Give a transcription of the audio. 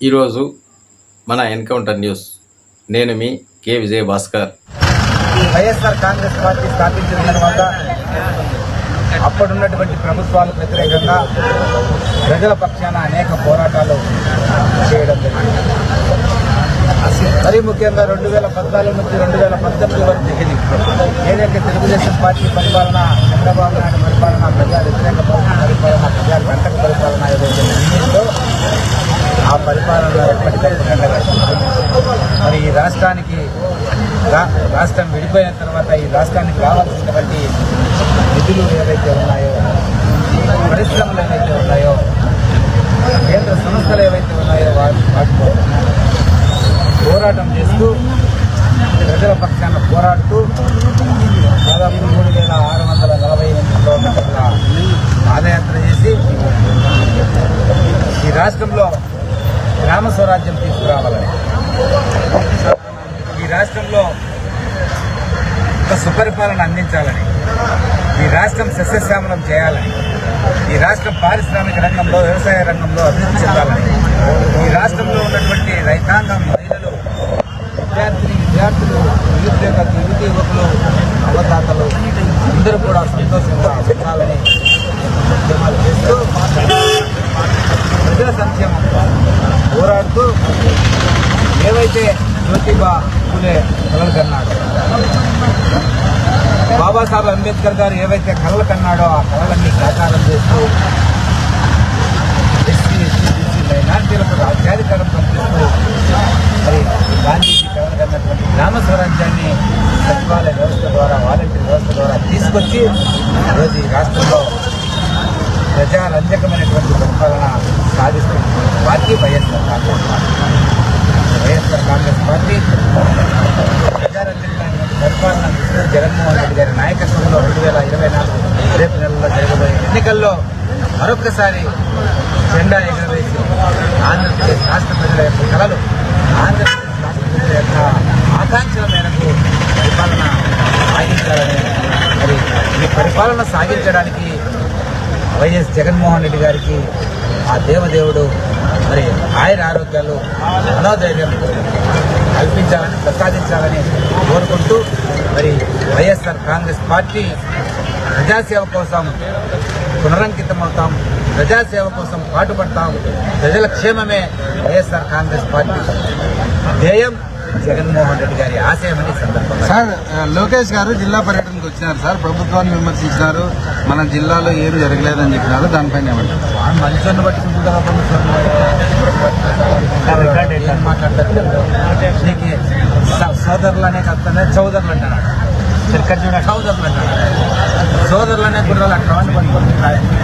ఈరోజు మన encounter news. నేను మీ K. Vijaya Bhaskar YSR Congress party స్థాపించిన తర్వాత అప్పుడున్నటువంటి ప్రభుత్వాలకు వ్యతిరేకంగా ప్రజల పక్షాన అనేక పోరాటాలు చేయడం జరిగింది. మరీ ముఖ్యంగా రెండు వేల పద్నాలుగు నుంచి రెండు వేల పద్దెనిమిది వరకు ఏదైతే తెలుగుదేశం పార్టీ పరిపాలన చంద్రబాబు నాయుడు పరిపాలన ప్రజా వ్యతిరేక పరిపాలన ప్రజా గంటక పరిపాలన ఏదైతే ఉందో ఆ పరిపాలన ఎప్పటికప్పుడు మరి ఈ రాష్ట్రానికి రాష్ట్రం విడిపోయిన తర్వాత ఈ రాష్ట్రానికి రావాల్సినటువంటి నిధులు ఏవైతే ఉన్నాయో పరిశ్రమలు ఏవైతే ఉన్నాయో కేంద్ర సంస్థలు ఏవైతే ఉన్నాయో వాటితో పోరాటం చేస్తూ ప్రజల పక్షాన పోరాడుతూ దాదాపు మూడు వేల ఆరు వందల నలభై ఎనిమిది కిలోమీటర్ల పాదయాత్ర చేసి ఈ రాష్ట్రంలో గ్రామ స్వరాజ్యం తీసుకురావాలని ఈ రాష్ట్రంలో ఒక సుపరిపాలన అందించాలని ఈ రాష్ట్రం సస్యశ్యామలం చేయాలని ఈ రాష్ట్రం పారిశ్రామిక రంగంలో వ్యవసాయ రంగంలో అభివృద్ధి చెందాలని ఈ రాష్ట్రంలో ఉన్నటువంటి రైతాంగం మహిళలు విద్యార్థిని విద్యార్థులు నిరుద్యోగ యువతి యువకులు అవతాతలు అందరూ కూడా సంతోషంగా ఉండాలని ఉద్యమాలు చేస్తూ ప్రజా సంక్షేమం పోరాడుతూ ఏవైతే జ్యోతిబా పూలే కలలు కన్నాడో బాబాసాహెబ్ అంబేద్కర్ గారు ఏవైతే కలలు కన్నాడో ఆ కళలన్నీ సాకారం చేస్తూ ఎస్సీ ఎస్సీ బీసీ మైనార్టీలకు రాజ్యాధికారం పంపిస్తూ మరి గాంధీజీ కళలు కన్నటువంటి గ్రామ స్వరాజ్యాన్ని సచివాలయ వ్యవస్థ ద్వారా వాలంటీర్ వ్యవస్థ ద్వారా తీసుకొచ్చి ఈరోజు ఈ రాష్ట్రంలో ప్రజారంజకమైనటువంటి పరిపాలన సాధిస్తున్నటువంటి party YSR Congress party. YSR Congress party ప్రజారంజకమైనటువంటి పరిపాలన జగన్మోహన్ రెడ్డి గారి నాయకత్వంలో రెండు వేల ఇరవై నాలుగు రేపు నెలలో జరగబోయే ఎన్నికల్లో మరొకసారి జెండా ఎగరవేసి ఆంధ్రప్రదేశ్ రాష్ట్ర ప్రజల యొక్క కళలు ఆంధ్రప్రదేశ్ రాష్ట్ర ప్రజల యొక్క ఆకాంక్షల మేరకు పరిపాలన సాగించాలని మరి ఈ పరిపాలన సాగించడానికి వైఎస్ జగన్మోహన్ రెడ్డి గారికి ఆ దేవదేవుడు మరి ఆయన ఆరోగ్యాలు మనోధైర్యం కల్పించాలని ప్రసాదించాలని కోరుకుంటూ మరి వైఎస్ఆర్ కాంగ్రెస్ పార్టీ ప్రజాసేవ కోసం పునరంకితమవుతాం ప్రజాసేవ కోసం పాటుపడతాం. ప్రజల క్షేమమే వైఎస్ఆర్ కాంగ్రెస్ పార్టీ. ధ్యేయం జగన్మోహన్ రెడ్డి గారి ఆశయమని అని సందర్భంగా సార్ లోకేష్ గారు జిల్లా పర్యటనకు వచ్చినారు సార్. ప్రభుత్వాన్ని విమర్శించినారు. మన జిల్లాలో ఏం జరగలేదని చెప్పినారు. దానిపైన ఏమంటారు? వాడు మంచోన్ని పట్టుకుంటుందా ఏం మాట్లాడతారు? నీకు స- సోదరులు అనే కత్తనే చౌదరులు అంటారు. చౌదరులు అంటారు. సోదరులు అనే గుర్రాలు పట్టుకుంటున్నారు